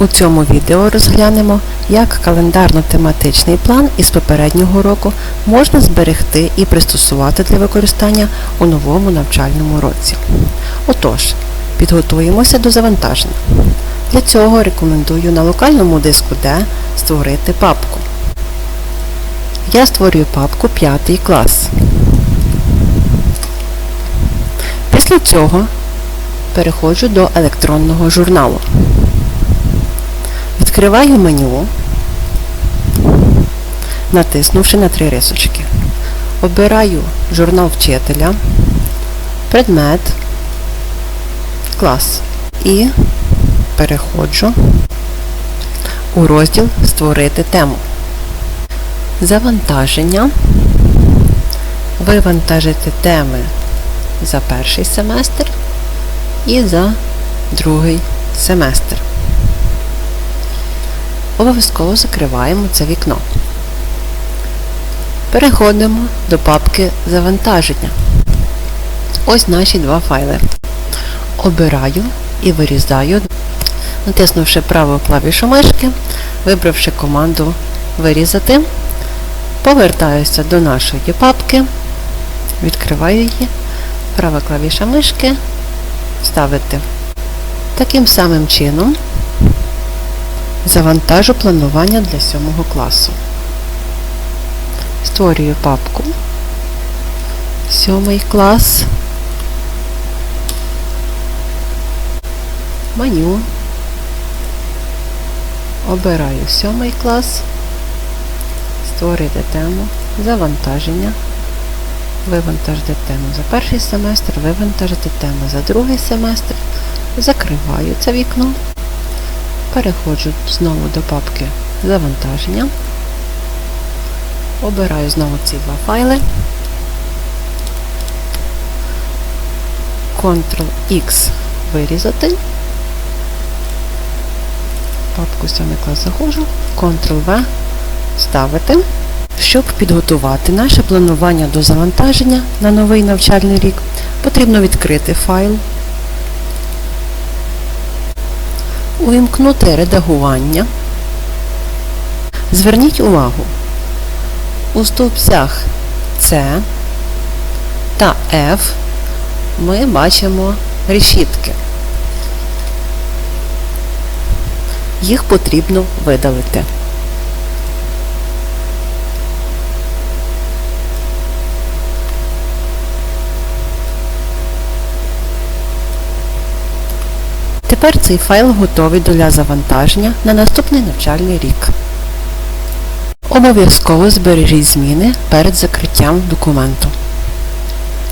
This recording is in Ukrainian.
У цьому відео розглянемо, як календарно-тематичний план із попереднього року можна зберегти і пристосувати для використання у новому навчальному році. Отож, підготуємося до завантаження. Для цього рекомендую на локальному диску D створити папку. Я створюю папку 5 клас. Після цього переходжу до електронного журналу. Відкриваю меню, натиснувши на три рисочки. Обираю журнал вчителя, предмет, клас і переходжу у розділ Створити тему. Завантаження. Вивантажити теми за перший семестр і за другий семестр. Обов'язково закриваємо це вікно. Переходимо до папки Завантаження. Ось наші два файли. Обираю і вирізаю, натиснувши праву клавішу мишки, вибравши команду Вирізати, повертаюся до нашої папки, відкриваю її, права клавіша мишки, Вставити. Таким самим чином завантажу планування для 7 класу. Створюю папку. 7 клас, меню, обираю 7 клас, створити тему, завантаження, вивантажити тему за перший семестр, вивантажити тему за другий семестр, закриваю це вікно. Переходжу знову до папки Завантаження. Обираю знову ці два файли. Ctrl-X вирізати. Папку 7 клас заходжу, Ctrl-V ставити. Щоб підготувати наше планування до завантаження на новий навчальний рік, потрібно відкрити файл Увімкнути редагування. Зверніть увагу, у стовпцях С та F ми бачимо решітки. Їх потрібно видалити. Тепер цей файл готовий для завантаження на наступний навчальний рік. Обов'язково збережіть зміни перед закриттям документу.